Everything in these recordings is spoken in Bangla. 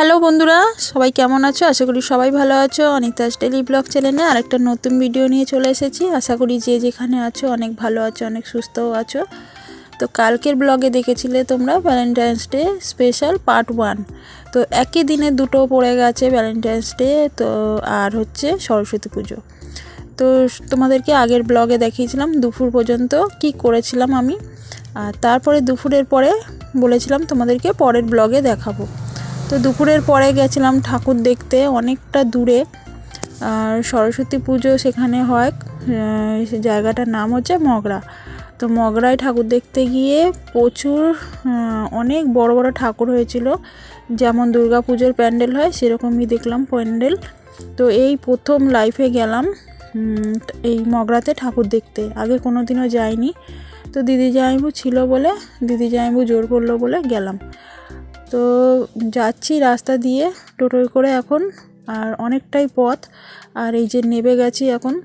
হ্যালো বন্ধুরা, সবাই কেমন আছো? আশা করি সবাই ভালো আছো। অনিতাস ডেলি ব্লগ চ্যানেলে আরেকটা নতুন ভিডিও নিয়ে চলে এসেছি। আশা করি যে যেখানে আছো অনেক ভালো আছো, অনেক সুস্থও আছো। তো কালকের ব্লগে দেখেছিলে তোমরা Valentine's day special part one তো একই দিনে দুটো পড়ে গেছে ভ্যালেন্টাইন্স ডে তো আর হচ্ছে সরস্বতী পুজো। তো তোমাদেরকে আগের ব্লগে দেখিয়েছিলাম দুপুর পর্যন্ত কি করেছিলাম আমি। আর তারপরে দুপুরের পরে বলেছিলাম তোমাদেরকে পরের ব্লগে দেখাবো। তো দুপুরের পরে গেছিলাম ঠাকুর দেখতে, অনেকটা দূরে। আর সরস্বতী পুজো সেখানে হয় জায়গাটার নাম হচ্ছে মগরা। তো মগরায় ঠাকুর দেখতে গিয়ে প্রচুর অনেক বড় বড় ঠাকুর হয়েছিল। যেমন দুর্গা পুজোর প্যান্ডেল হয়, সেরকমই দেখলাম প্যান্ডেল। তো এই প্রথম লাইফে গেলাম এই মগরাতে ঠাকুর দেখতে। আগে কোনো দিনও যাইনি। তো দিদি জামাইবু ছিল বলে, দিদি জামাইবু জোর করল বলে গেলাম। তো যাচ্ছি রাস্তা দিয়ে টোটোয় করে এখন, আর অনেকটাই পথ, আর এই যে নেবে গেছি এখন।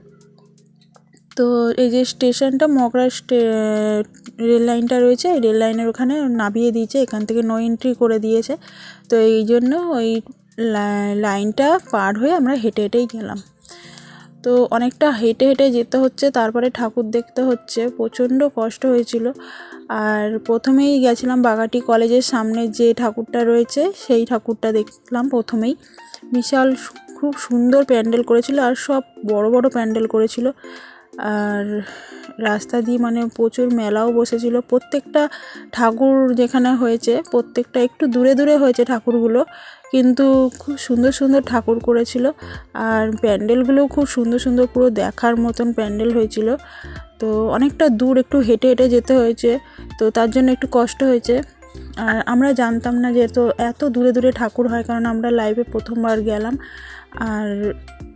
তো এই যে স্টেশনটা, মগরা স্টে- রেল লাইনটা রয়েছে, এই রেল লাইনের ওখানে নামিয়ে দিয়েছে, এখান থেকে নো এন্ট্রি করে দিয়েছে। তো এই জন্য ওই লাইনটা পার হয়ে আমরা হেঁটে হেঁটেই গেলাম। তো অনেকটা হেঁটে হেঁটে যেতে হচ্ছে, তারপরে ঠাকুর দেখতে হচ্ছে। প্রচণ্ড কষ্ট হয়েছিল। আর প্রথমেই গেছিলাম বাগাটি কলেজের সামনে যে ঠাকুরটা রয়েছে, সেই ঠাকুরটা দেখলাম প্রথমেই। বিশাল খুব সুন্দর প্যান্ডেল করেছিল আর সব বড় বড় প্যান্ডেল করেছিল। আর রাস্তা দিয়ে মানে প্রচুর মেলাও বসেছিল। প্রত্যেকটা ঠাকুর যেখানে হয়েছে, প্রত্যেকটা একটু দূরে দূরে হয়েছে ঠাকুরগুলো, কিন্তু খুব সুন্দর সুন্দর ঠাকুর করেছিল। আর প্যান্ডেলগুলোও খুব সুন্দর সুন্দর পুরো দেখার মতন প্যান্ডেল হয়েছিল। তো অনেকটা দূর একটু হেঁটে হেঁটে যেতে হয়েছে, তো তার জন্য একটু কষ্ট হয়েছে। আর আমরা জানতাম না যে এত দূরে দূরে ঠাকুর হয়, কারণ আমরা লাইভে প্রথমবার গেলাম। আর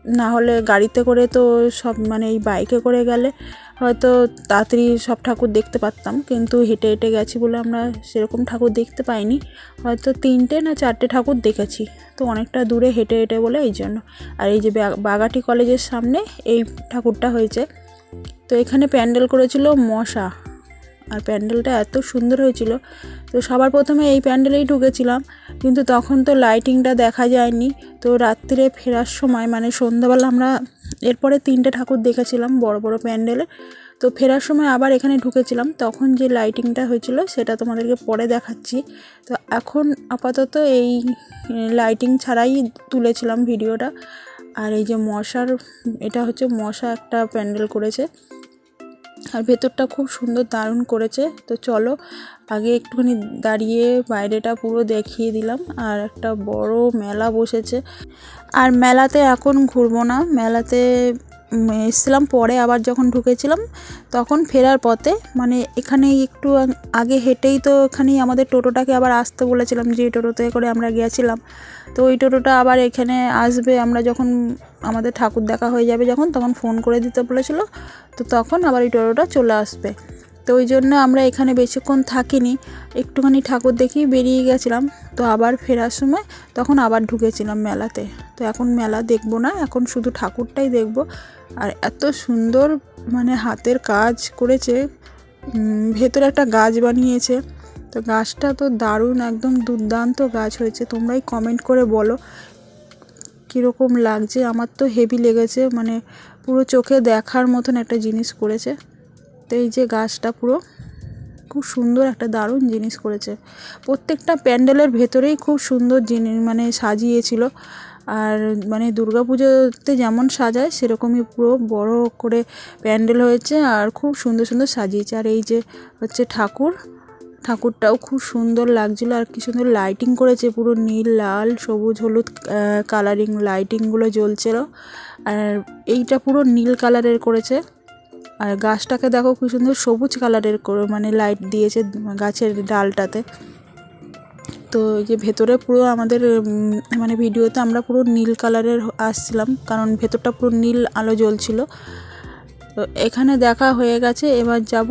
না হলে গাড়িতে করে তো সব মানে এই বাইকে করে গেলে হয়তো তাড়াতাড়ি সব ঠাকুর দেখতে পারতাম। কিন্তু হেঁটে হেঁটে গেছি বলে আমরা সেরকম ঠাকুর দেখতে পাইনি। হয়তো তিনটে না চারটে ঠাকুর দেখেছি। তো অনেকটা দূরে হেঁটে হেঁটে বলে এই জন্য। আর এই যে বাগাটি কলেজের সামনে এই ঠাকুরটা হয়েছে। তো এখানে প্যান্ডেল করেছিল মশা। আর প্যান্ডেলটা এত সুন্দর হয়েছিল। তো সবার প্রথমে এই প্যান্ডেলেই ঢুকেছিলাম, কিন্তু তখন তো লাইটিংটা দেখা যায়নি। তো রাত্রিরে ফেরার সময় মানে সন্ধ্যাবেলা আমরা এরপরে তিনটে ঠাকুর দেখেছিলাম বড় বড় প্যান্ডেলে। তো ফেরার সময় আবার এখানে ঢুকেছিলাম। তখন যে লাইটিংটা হয়েছিল, সেটা তোমাদেরকে পরে দেখাচ্ছি। তো এখন আপাতত এই লাইটিং ছাড়াই তুলেছিলাম ভিডিওটা। আর এই যে মশার, এটা হচ্ছে মশা একটা প্যান্ডেল করেছে। আর ভেতরটা খুব সুন্দর দারুণ করেছে। তো চলো, আগে একটুখানি দাঁড়িয়ে বাইরেটা পুরো দেখিয়ে দিলাম। আর একটা বড় মেলা বসেছে। আর মেলাতে এখন ঘুরবো না। মেলাতে এসেছিলাম, পরে আবার যখন ঢুকেছিলাম, তখন ফেরার পথে মানে এখানে একটু আগে হেঁটেই তো এখানেই আমাদের টোটোটাকে আবার আসতে বলেছিলাম যে টোটোতে করে আমরা গিয়েছিলাম। তো ওই টোটোটা আবার এখানে আসবে, আমরা যখন আমাদের ঠাকুর দেখা হয়ে যাবে যখন, তখন ফোন করে দিতে বলেছিল। তো তখন আবার এই টোটোটা চলে আসবে। তো ওই জন্য আমরা এখানে বেশিক্ষণ থাকিনি। একটুখানি ঠাকুর দেখেই বেরিয়ে গেছিলাম। তো আবার ফেরার সময় তখন আবার ঢুকেছিলাম মেলাতে। তো এখন মেলা দেখব না, এখন শুধু ঠাকুরটাই দেখব। আর এত সুন্দর মানে হাতের কাজ করেছে। ভেতরে একটা গাছ বানিয়েছে। তো গাছটা তো দারুণ, একদম দুর্দান্ত গাছ হয়েছে। তোমরাই কমেন্ট করে বলো কীরকম লাগছে। আমার তো হেভি লেগেছে মানে পুরো চোখে দেখার মতন একটা জিনিস করেছে। তো এই যে গাছটা পুরো খুব সুন্দর একটা দারুণ জিনিস করেছে। প্রত্যেকটা প্যান্ডেলের ভেতরেই খুব সুন্দর জিনিস মানে সাজিয়েছিল। আর মানে পুজোতে যেমন সাজায়, সেরকমই পুরো বড় করে প্যান্ডেল হয়েছে আর খুব সুন্দর সুন্দর সাজিয়েছে। আর এই যে হচ্ছে ঠাকুর, ঠাকুরটাও খুব সুন্দর লাগছিল। আর কি সুন্দর লাইটিং করেছে, পুরো নীল, লাল, সবুজ, হলুদ কালারিং লাইটিংগুলো জ্বলছিল। আর এইটা পুরো নীল কালারের করেছে। আর গাছটাকে দেখো কি সুন্দর সবুজ কালারের করে মানে লাইট দিয়েছে গাছের ডালটাতে। তো এই যে ভেতরে পুরো আমাদের মানে ভিডিওতে আমরা পুরো নীল কালারের আসছিলাম, কারণ ভেতরটা পুরো নীল আলো জ্বলছিল। তো এখানে দেখা হয়ে গেছে, এবার যাব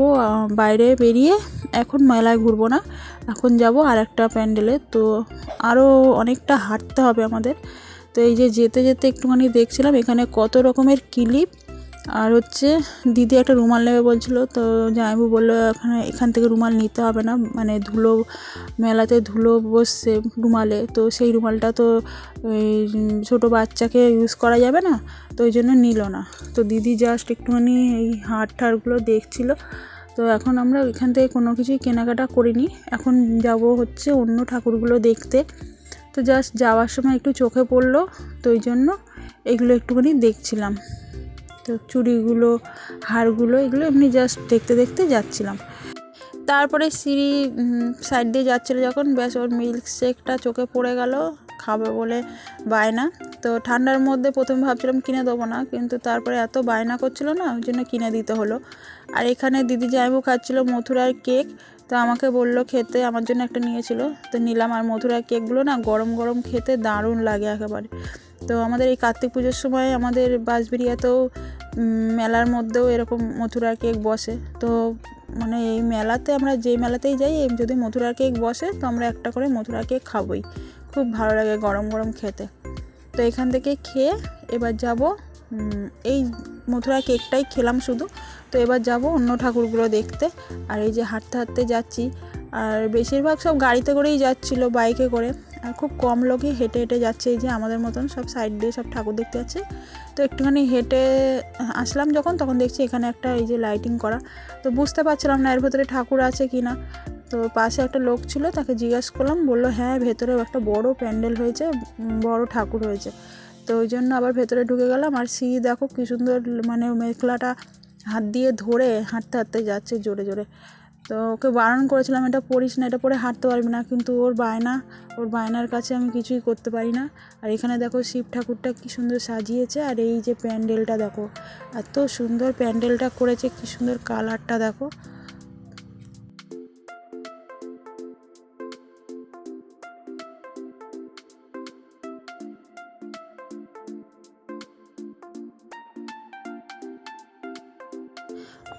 বাইরে বেরিয়ে এখন মেলায় ঘুরবো না, এখন যাব আর একটা প্যান্ডেলে। তো আরও অনেকটা হাঁটতে হবে আমাদের। তো এই যে যেতে যেতে একটুখানি দেখছিলাম, এখানে কত রকমের ক্লিপ আর হচ্ছে দিদি একটা রুমাল নেবে বলছিল, তো জামাইবু বলল, এখানে, এখান থেকে রুমাল নিতে হবে না মানে ধুলো, মেলাতে ধুলো বসছে রুমালে, তো সেই রুমালটা তো ছোটো বাচ্চাকে ইউজ করা যাবে না, তো ওই জন্য নিল না। তো দিদি জাস্ট একটুখানি এই হাড় ঠাড়গুলো দেখছিল, তো এখন আমরা এখান থেকে কোনো কিছুই কেনাকাটা করিনি। এখন যাব হচ্ছে অন্য ঠাকুরগুলো দেখতে, তো জাস্ট যাওয়ার সময় একটু চোখে পড়ল, তো ওই জন্য এগুলো একটুখানি দেখছিলাম। তো চুড়িগুলো, হারগুলো, এগুলো এমনি জাস্ট দেখতে দেখতে যাচ্ছিলাম। তারপরে সিঁড়ি সাইড দিয়ে যাচ্ছিল যখন, ব্যাস ওর মিল্ক শেকটা চোখে পড়ে গেল, খাবে বলে বায়না। তো ঠান্ডার মধ্যে প্রথম ভাবছিলাম কিনে দেবো না, কিন্তু তারপরে এত বায়না করছিল না, ওই জন্য কিনে দিতে হলো। আর এখানে দিদি জাইবু খাচ্ছিলো মথুরার কেক, তো আমাকে বলল খেতে, আমার জন্য একটা নিয়েছিল। তো নিলাম, আর মথুরার কেকগুলো না গরম গরম খেতে দারুণ লাগে একেবারে। তো আমাদের এই কার্তিক পুজোর সময় আমাদের বাঁশবেরিয়াতেও মেলার মধ্যেও এরকম মথুরার কেক বসে। তো মানে এই মেলাতে আমরা যে মেলাতেই যাই যদি মথুরার কেক বসে, তো আমরা একটা করে মথুরা কেক খাবোই। খুব ভালো লাগে গরম গরম খেতে। তো এখান থেকে খেয়ে এবার যাব এই মথুরা কেকটাই খেলাম শুধু। তো এবার যাব অন্য ঠাকুরগুলো দেখতে। আর এই যে হাঁটতে হাঁটতে যাচ্ছি, আর বেশিরভাগ সব গাড়িতে করেই যাচ্ছিল, বাইকে করে। আর খুব কম লোকই হেঁটে হেঁটে যাচ্ছে এই যে আমাদের মতন, সব সাইড দিয়ে সব ঠাকুর দেখতে যাচ্ছে। তো একটুখানি হেঁটে আসলাম যখন, তখন দেখছি এখানে একটা এই যে লাইটিং করা। তো বুঝতে পারছিলাম না এর ভেতরে ঠাকুর আছে কি না। তো পাশে একটা লোক ছিল, তাকে জিজ্ঞাসা করলাম, বলল হ্যাঁ ভেতরেও একটা বড় প্যান্ডেল হয়েছে বড় ঠাকুর হয়েছে। তো ওই জন্য আবার ভেতরে ঢুকে গেলাম। আর সিঁড়ি দেখো কী সুন্দর মানে মেখলাটা হাত দিয়ে ধরে হাঁটতে হাঁটতে যাচ্ছে জোরে জোরে। তো ওকে বারণ করেছিলাম, এটা পড়িস না, এটা পরে হাঁটতে পারবি না। কিন্তু ওর বায়না, ওর বায়নার কাছে আমি কিছুই করতে পারি না। আর এখানে দেখো শিব ঠাকুরটা কী সুন্দর সাজিয়েছে, আর এই যে প্যান্ডেলটা দেখো, এত সুন্দর প্যান্ডেলটা করেছে, কী সুন্দর কালারটা দেখো।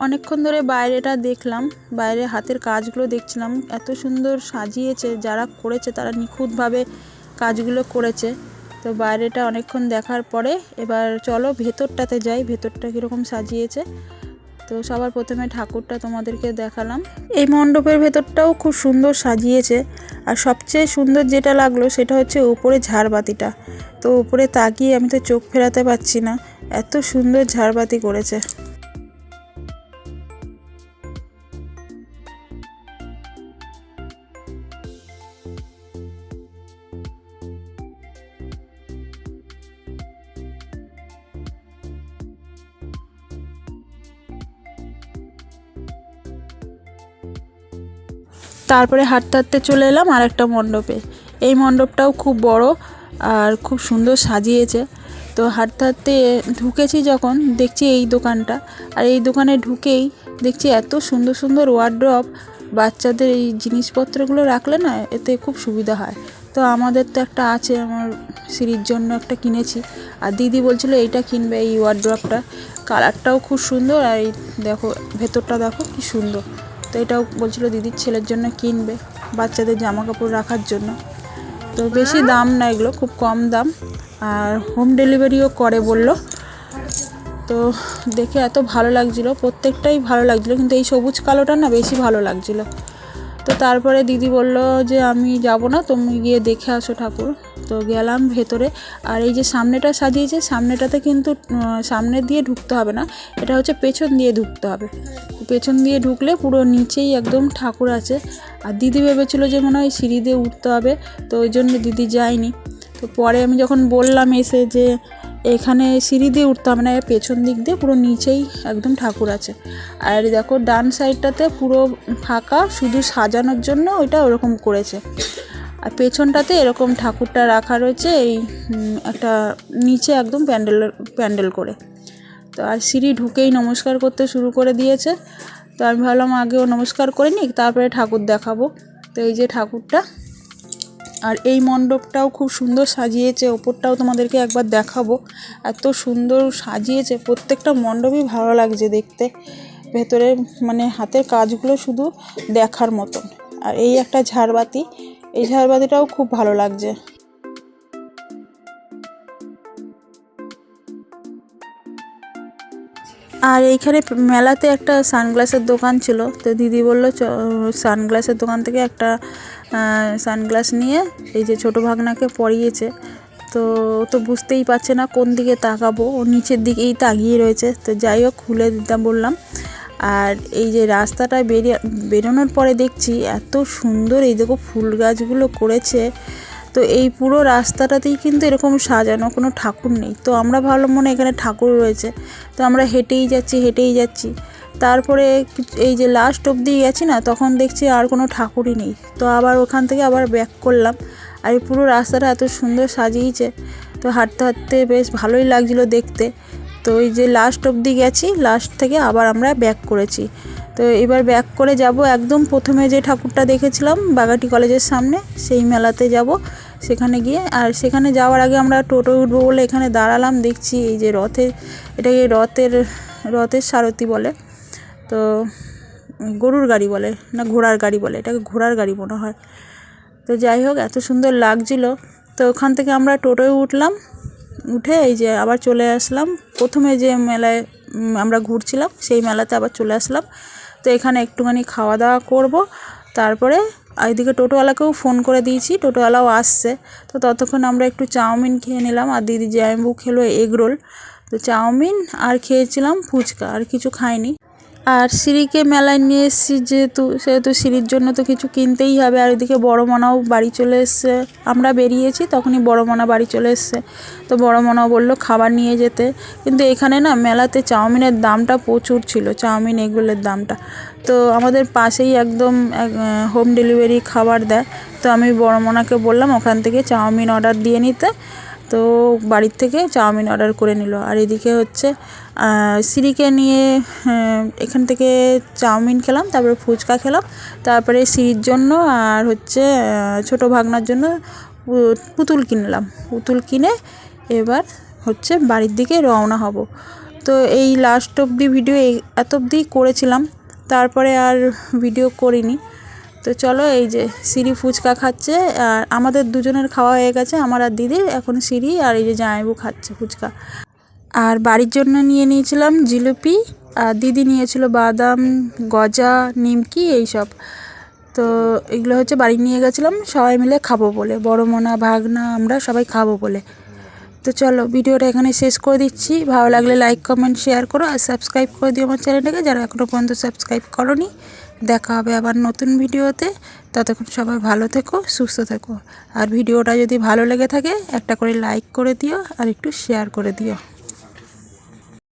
অনেকক্ষণ ধরে বাইরেটা দেখলাম, বাইরে হাতের কাজগুলো দেখছিলাম। এত সুন্দর সাজিয়েছে, যারা করেছে তারা নিখুঁতভাবে কাজগুলো করেছে। তো বাইরেটা অনেকক্ষণ দেখার পরে এবার চলো ভেতরটাতে যাই, ভেতরটা কীরকম সাজিয়েছে। তো সবার প্রথমে ঠাকুরটা তোমাদেরকে দেখালাম। এই মণ্ডপের ভেতরটাও খুব সুন্দর সাজিয়েছে। আর সবচেয়ে সুন্দর যেটা লাগল সেটা হচ্ছে উপরে ঝাড়বাতিটা। তো উপরে তাকিয়ে আমি তো চোখ ফেরাতে পারছি না, এত সুন্দর ঝাড়বাতি করেছে। তারপরে হাঁটতে হাঁটতে চলে এলাম আর একটা মণ্ডপে। এই মণ্ডপটাও খুব বড় আর খুব সুন্দর সাজিয়েছে। তো হাঁটতে হাঁটতে ঢুকেছি যখন দেখছি এই দোকানটা। আর এই দোকানে ঢুকেই দেখছি এত সুন্দর সুন্দর ওয়ার্ড্রপ বাচ্চাদের এই জিনিসপত্রগুলো রাখলে না এতে খুব সুবিধা হয়। তো আমাদের তো একটা আছে, আমার সিঁড়ির জন্য একটা কিনেছি। আর দিদি বলছিল এইটা কিনবে এই ওয়ার্ড্রপটা কালারটাও খুব সুন্দর আর এই দেখো, ভেতরটা দেখো কি সুন্দর। এটাও বলছিল দিদির ছেলের জন্য কিনবে বাচ্চাদের জামা কাপড় রাখার জন্য। তো বেশি দাম না এগুলো, খুব কম দাম। আর হোম ডেলিভারিও করে বলল। তো দেখে এত ভালো লাগছিল, প্রত্যেকটাই ভালো লাগছিল, কিন্তু এই সবুজ কালোটা না বেশি ভালো লাগছিল। তো তারপরে দিদি বলল যে, আমি যাব না, তুমি গিয়ে দেখে আসো ঠাকুর। তো গেলাম ভেতরে। আর এই যে সামনেটা সাজিয়েছে, সামনেটাতে কিন্তু সামনে দিয়ে ঢুকতে হবে না, এটা হচ্ছে পেছন দিয়ে ঢুকতে হবে। পেছন দিয়ে ঢুকলে পুরো নিচেই একদম ঠাকুর আছে। আর দিদি ভেবেছিল যে মনে হয় সিঁড়ি দিয়ে উঠতে হবে, তো ওই জন্য দিদি যায়নি। তো পরে আমি যখন বললাম এসে যে এখানে সিঁড়ি দিয়ে উঠতে হবে না পেছন দিক দিয়ে পুরো নিচেই একদম ঠাকুর আছে। আর দেখো ডান সাইডটাতে পুরো ফাঁকা, শুধু সাজানোর জন্য ওইটা ওরকম করেছে। আর পেছনটাতে এরকম ঠাকুরটা রাখা রয়েছে এই একটা নিচে একদম প্যান্ডেল প্যান্ডেল করে। তো আর সিঁড়ি ঢুকেই নমস্কার করতে শুরু করে দিয়েছে। তো আমি ভাবলাম আগেও নমস্কার করে নিই তারপরে ঠাকুর দেখাবো। তো এই যে ঠাকুরটা, আর এই মণ্ডপটাও খুব সুন্দর সাজিয়েছে। ওপরটাও তোমাদেরকে একবার দেখাবো। এত সুন্দর সাজিয়েছে, প্রত্যেকটা মণ্ডপই ভালো লাগছে দেখতে। ভেতরে মানে হাতের কাজগুলো শুধু দেখার মতন। আর এই একটা ঝাড়বাতি এই ঝাড়বাতিটাও খুব ভালো লাগছে। আর এইখানে মেলাতে একটা সানগ্লাসের দোকান ছিল। তো দিদি বলল সানগ্লাসের দোকান থেকে একটা সানগ্লাস নিয়ে এই যে ছোটো ভাগনাকে পরিয়েছে। তো তো বুঝতেই পারছে না কোন দিকে তাকাবো। ও নিচের দিকেই তাকিয়ে রয়েছে। তো যাই হোক, খুলে দিতাম বললাম। আর এই যে রাস্তাটা বেরিয়ে, বেরোনোর পরে দেখছি এত সুন্দর এই দেখো ফুল গাছগুলো করেছে। তো এই পুরো রাস্তাটাতেই কিন্তু এরকম সাজানো, কোনো ঠাকুর নেই। তো আমরা ভাবলাম মনে এখানে ঠাকুর রয়েছে। তো আমরা হেঁটেই যাচ্ছি হেঁটেই যাচ্ছি। তারপরে এই যে লাস্ট অবধি গেছি না, তখন দেখছি আর কোনো ঠাকুরই নেই। তো আবার ওখান থেকে আবার ব্যাক করলাম। আর এই পুরো রাস্তাটা এত সুন্দর সাজিয়েছে। তো হাঁটতে হাঁটতে বেশ ভালোই লাগছিল দেখতে। তো ওই যে লাস্ট অবধি গেছি লাস্ট থেকে আবার আমরা ব্যাক করেছি। তো এবার ব্যাক করে যাব একদম প্রথমে যে ঠাকুরটা দেখেছিলাম, বাগাটি কলেজের সামনে, সেই মেলাতে যাব। সেখানে গিয়ে, আর সেখানে যাওয়ার আগে আমরা টোটো উঠবো বলে এখানে দাঁড়ালাম, দেখছি এই যে রথের এটাকে রথের রথের সারথি বলে। তো গরুর গাড়ি বলে, না ঘোড়ার গাড়ি বলে, এটাকে ঘোড়ার গাড়ি মনে হয়। তো যাই হোক, এত সুন্দর লাগছিল। তো ওখান থেকে আমরা টোটোয় উঠলাম। উঠে এই যে আবার চলে আসলাম। প্রথমে যে মেলায় আমরা ঘুরছিলাম, সেই মেলাতে আবার চলে আসলাম। তো এখানে একটুখানি খাওয়া দাওয়া করব। তারপরে এদিকে টোটোওয়ালাকেও ফোন করে দিয়েছি, টোটোওয়ালাও আসছে। তো ততক্ষণ আমরা একটু চাউমিন খেয়ে নিলাম। আর দিদি জ্যাম্বু খেলো এগরোল তো চাউমিন আর খেয়েছিলাম ফুচকা, আর কিছু খাইনি। আর সিঁড়িকে মেলায় নিয়ে এসেছি যেহেতু, সেহেতু সিঁড়ির জন্য তো কিছু কিনতেই হবে। আর ওইদিকে বড় মনাও বাড়ি চলে এসছে। আমরা বেরিয়েছি, তখনই বড় মনা বাড়ি চলে এসছে। তো বড় মনাও বলল খাবার নিয়ে যেতে। কিন্তু এখানে না মেলাতে চাউমিনের দামটা প্রচুর ছিল, চাউমিন এগুলোর দামটা। তো আমাদের পাশেই একদম হোম ডেলিভারি খাবার দেয়। তো আমি বড় মনাকে বললাম, ওখান থেকে চাউমিন অর্ডার দিয়ে নিতে। তো বাড়ির থেকে চাউমিন অর্ডার করে নিল। আর এদিকে হচ্ছে সিঁড়িকে নিয়ে এখান থেকে চাউমিন খেলাম, তারপরে ফুচকা খেলাম, তারপরে সিঁড়ির জন্য আর হচ্ছে ছোটো ভাগনার জন্য পুতুল কিনলাম। পুতুল কিনে এবার হচ্ছে বাড়ির দিকে রওনা হব। তো এই লাস্ট অবধি ভিডিও এত অবধি করেছিলাম, তারপরে আর ভিডিও করিনি। তো চলো এই যে সিঁড়ি ফুচকা খাচ্ছে, আর আমাদের দুজনের খাওয়া হয়ে গেছে, আমার আর দিদির, এখন সিঁড়ি, আর এই যে জামাইবু খাচ্ছে ফুচকা। আর বাড়ির জন্য নিয়ে নিয়েছিলাম জিলিপি, আর দিদি নিয়েছিল বাদাম, গজা, নিমকি এইসব তো এগুলো হচ্ছে বাড়ি নিয়ে গেছিলাম, সবাই মিলে খাব বলে, বড় মোনা, ভাগনা, আমরা সবাই খাব বলে। তো চলো ভিডিওটা এখানে শেষ করে দিচ্ছি, ভালো লাগলে লাইক কমেন্ট শেয়ার করো, আর সাবস্ক্রাইব করে দিও আমার চ্যানেলটাকে যারা এখনও পর্যন্ত সাবস্ক্রাইব করনি। দেখা হবে আবার নতুন ভিডিওতে। ততক্ষণ সবাই ভালো থেকো, সুস্থ থেকো। আর ভিডিওটা যদি ভালো লেগে থাকে, একটা করে লাইক করে দিও আর একটু শেয়ার করে দিও।